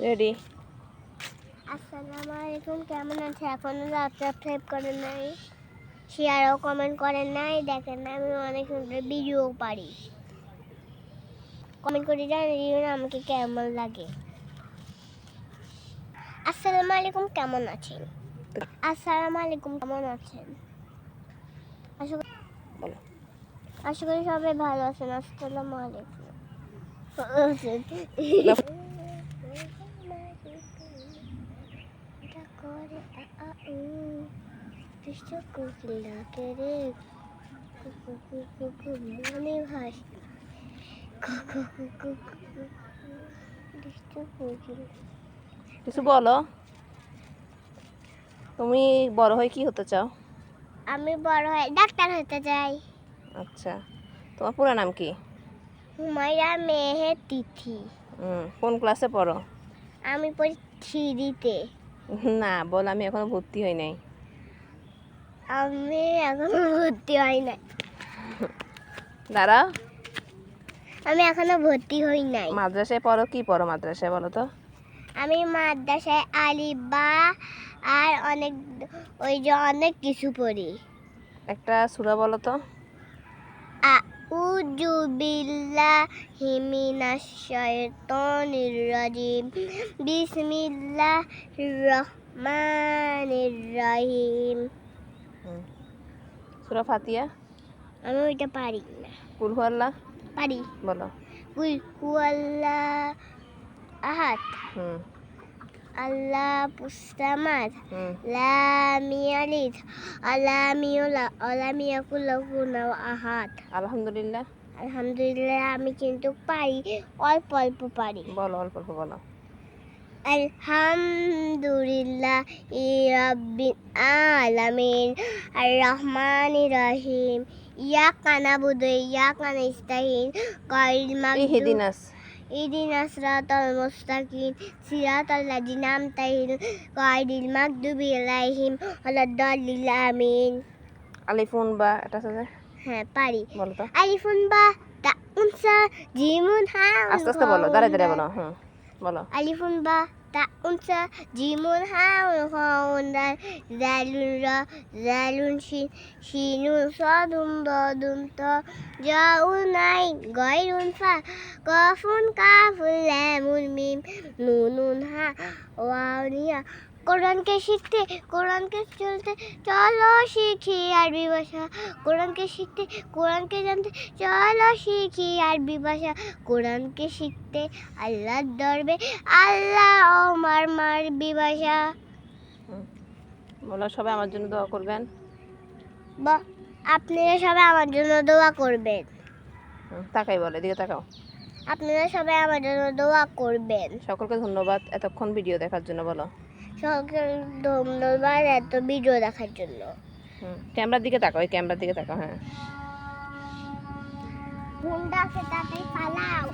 Ready আসসালামু আলাইকুম কেমন আছে? এখনও সাবস্ক্রাইব করেন নাই শেয়ারও কমেন্ট করেন নাই দেখেন আমি অনেক সুন্দর ভিডিও পারি। কমেন্ট করে জানিয়ে আমাকে কেমন লাগে। আসসালামু আলাইকুম কেমন আছেন? আসসালামু আলাইকুম কেমন আছেন? আশা করি বলো। আশা করি সবাই ভালো আছেন আসসালামু আলাইকুম। মনে ভাস কিছু বলো। তুমি বড় হয়ে কি হতে চাও? আমি বড় হয়ে ডাক্তার হতে চাই। আচ্ছা তোমার পুরো নাম কি? হুমায়রা মেহে তিথি। কোন ক্লাসে পড়ো? আমি পড়ি থ্রিতে না বল আমি এখনও ভর্তি হই নাই। আমি এখনও ভর্তি হই নাই। দাঁড়াও আমি এখনও ভর্তি হই নাই। মাদ্রাসায় পড়ো কি পড়ো মাদ্রাসায় বলো তো? আমি মাদ্রাসায় আলিবা আর অনেক ওই যে অনেক কিছু পড়ি। একটা সুরা বলো তো? আউযু বিল্লাহি মিনাশ শাইতানির রাজিম বিসমিল্লাহির রহমানির রহিম হুম সুরা ফাতিয়া আমি ওইটা পারি না। কুল আল্লাহ পারি। বলো। কুল হুয়াল্লাহ আহাদ। হুম। হুম। লাম ইয়ালিদ আলাম ইউলা আলাম ইয়াকুল লাহু কুফুয়ান আহাদ। আলহামদুলিল্লাহ। আলহামদুলিল্লাহ আমি কিন্তু পারি অল্প অল্প পারি। বলো অল্প অল্প বলো। আলহামদুলিল্লাহ রাব্বিল আলামিন আর রহমান রহিম। ইয়া কানা বুদু ইয়া কানা ইস্তাহিন কাইল মাগদুব। ইহদিনাস। ইদিনা সিরাতাল মুস্তাকিম সিরাতাল লাযিনা আলাইহিম গায়রিল মাগদুবি আলাইহিম ওয়ালাদ-দাল্লিন আমিন। আলিফুন বা এটা আছে হ্যাঁ পারি। বলো তো। আলিফুন বা তা উনসা জিমুন হা আস্তে আস্তে বলো দাঁড়ায় দাঁড়ায় বলো হুম বলো। আলিফুন ba unsa jimun haun haun dal zalun ra zalun shin shinun sadun dadun ta jaun ain gairun fa kafun kafun lamun mim nunun ha Wania কোরআনকে শিখতে কোরআনকে চলতে চলো শিখি আরবি ভাষা। কোরআনকে শিখতে কোরআনকে জানতে চলো শিখি আরবি ভাষা। কোরআনকে শিখতে আল্লাহর দরবে আল্লাহ আমার মারবি ভাষা। হুম। বলো সবাই আমার জন্য দোয়া করবেন। বা আপনারা সবাই আমার জন্য দোয়া করবেন। তাকাই বলো এদিকে তাকাও। আপনারা সবাই আমার জন্য দোয়া করবেন। সকলকে ধন্যবাদ এতক্ষণ ভিডিও দেখার জন্য বলো। সকল ধন্যবাদ এত ভিডিও দেখার জন্য। ক্যামেরার দিকে তাকাও ক্যামেরার দিকে তাকাও হ্যাঁ। হুন্ডা সেটাতে পালাও